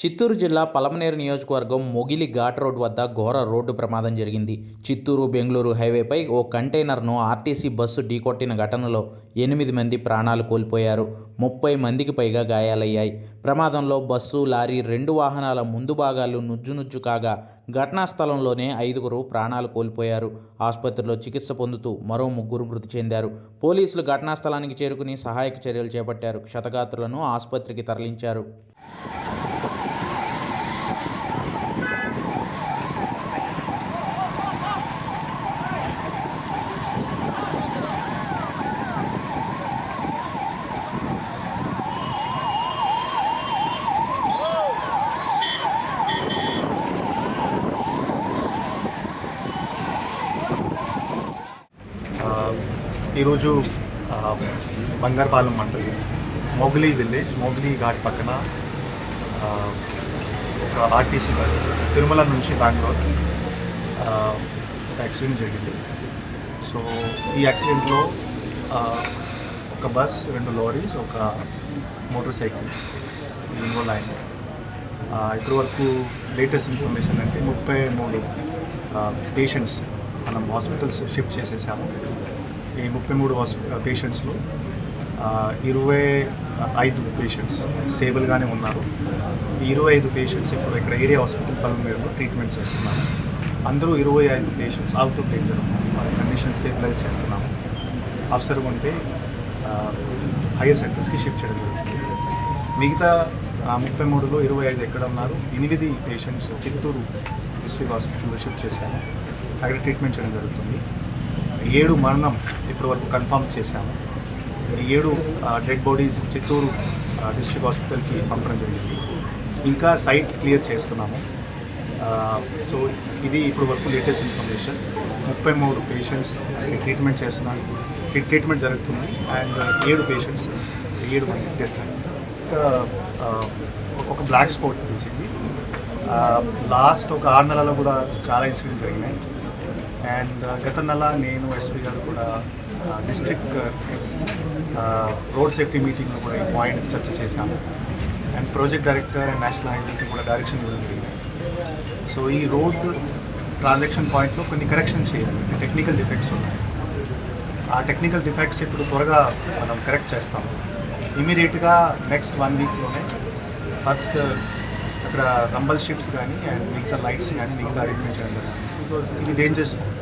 చిత్తూరు జిల్లా పలమనేరు నియోజకవర్గం మొగిలి ఘాట్ రోడ్ వద్ద ఘోర రోడ్డు ప్రమాదం జరిగింది. చిత్తూరు బెంగళూరు హైవేపై ఓ కంటైనర్ను ఆర్టీసీ బస్సు ఢీకొట్టిన ఘటనలో ఎనిమిది మంది ప్రాణాలు కోల్పోయారు. ముప్పై మందికి పైగా గాయాలయ్యాయి. ప్రమాదంలో బస్సు లారీ రెండు వాహనాల ముందు భాగాలు నుజ్జు నుజ్జు కాగా ఘటనా స్థలంలోనే ఐదుగురు ప్రాణాలు కోల్పోయారు. ఆసుపత్రిలో చికిత్స పొందుతూ మరో ముగ్గురు మృతి చెందారు. పోలీసులు ఘటనా స్థలానికి చేరుకుని సహాయక చర్యలు చేపట్టారు. క్షతగాత్రులను ఆసుపత్రికి తరలించారు ఆ, ఈరోజు ఆ, బంగారపాలెం మండలి మొగలీ విలేజ్ మొగలీ ఘాట్ పక్కన ఒక ఆర్టీసీ బస్ తిరుమల నుంచి బెంగళూరు ఒక యాక్సిడెంట్ జరిగింది. సో ఈ యాక్సిడెంట్లో ఒక బస్ రెండు లారీస్ ఒక మోటార్ సైకిల్ ఇన్వాల్వ్ అయింది. ఇప్పటి వరకు లేటెస్ట్ ఇన్ఫర్మేషన్ అంటే ముప్పై మూడు పేషెంట్స్ మనం హాస్పిటల్స్ షిఫ్ట్ చేసేసాము. ఈ ముప్పై మూడు హాస్పిటల్ పేషెంట్స్లో ఇరవై ఐదు పేషెంట్స్ స్టేబుల్గానే ఉన్నారు. ఈ ఇరవై ఐదు పేషెంట్స్ ఇప్పుడు ఇక్కడ ఏరియా హాస్పిటల్ పల్మేరులో ట్రీట్మెంట్ చేస్తున్నారు అందరూ ఇరవై ఐదు పేషెంట్స్ అవుట్ ఆఫ్ డేంజర్ ఉన్నారు. వాళ్ళ కండిషన్ స్టేబిలైజ్ చేస్తున్నాము. అవసరం ఉంటే హైయర్ సెంటర్స్కి షిఫ్ట్ చేయడం జరుగుతుంది. మిగతా ముప్పై మూడులో ఇరవై ఐదు ఎక్కడ ఉన్నారు? ఎనిమిది పేషెంట్స్ చిత్తూరు డిస్ట్రిక్ట్ హాస్పిటల్లో షిఫ్ట్ చేశాము. అక్కడ ట్రీట్మెంట్ చేయడం జరుగుతుంది. ఏడు మరణం ఇప్పటి వరకు కన్ఫర్మ్ చేశాము. ఏడు డెడ్ బాడీస్ చిత్తూరు డిస్ట్రిక్ట్ హాస్పిటల్కి పంపడం జరిగింది. ఇంకా సైట్ క్లియర్ చేస్తున్నాము. సో ఇది ఇప్పుడు వరకు లేటెస్ట్ ఇన్ఫర్మేషన్. ముప్పై మూడు పేషెంట్స్ ట్రీట్మెంట్ చేస్తున్నాను ట్రీట్మెంట్ జరుగుతుంది. అండ్ ఏడు పేషెంట్స్ ఏడు మంది డెత్ ఒక బ్లాక్ స్పాట్ వచ్చింది. లాస్ట్ ఒక ఆరు నెలలో కూడా చాలా ఇన్సిడెంట్స్ జరిగినాయి. అండ్ గత నెల నేను ఎస్పీ గారు కూడా డిస్ట్రిక్ట్ రోడ్ సేఫ్టీ మీటింగ్లో కూడా ఈ పాయింట్ చర్చ చేశాము. And project director and national హైవేకి కూడా డైరెక్షన్ ఇవ్వడం సో ఈ రోడ్ ట్రాన్సాక్షన్ పాయింట్లో కొన్ని కరెక్షన్స్ చేయాలి టెక్నికల్ డిఫెక్ట్స్ ఉన్నాయి. ఆ టెక్నికల్ డిఫెక్ట్స్ ఇప్పుడు త్వరగా మనం కరెక్ట్ చేస్తాం. ఇమీడియట్గా నెక్స్ట్ వన్ వీక్లోనే ఫస్ట్ అక్కడ రంబల్ షిప్స్ కానీ అండ్ మిగతా లైట్స్ కానీ మిగతా అరేంజ్మెంట్ చేయడం జరుగుతుంది బికాజ్ ఇది డేంజర్ స్పాట్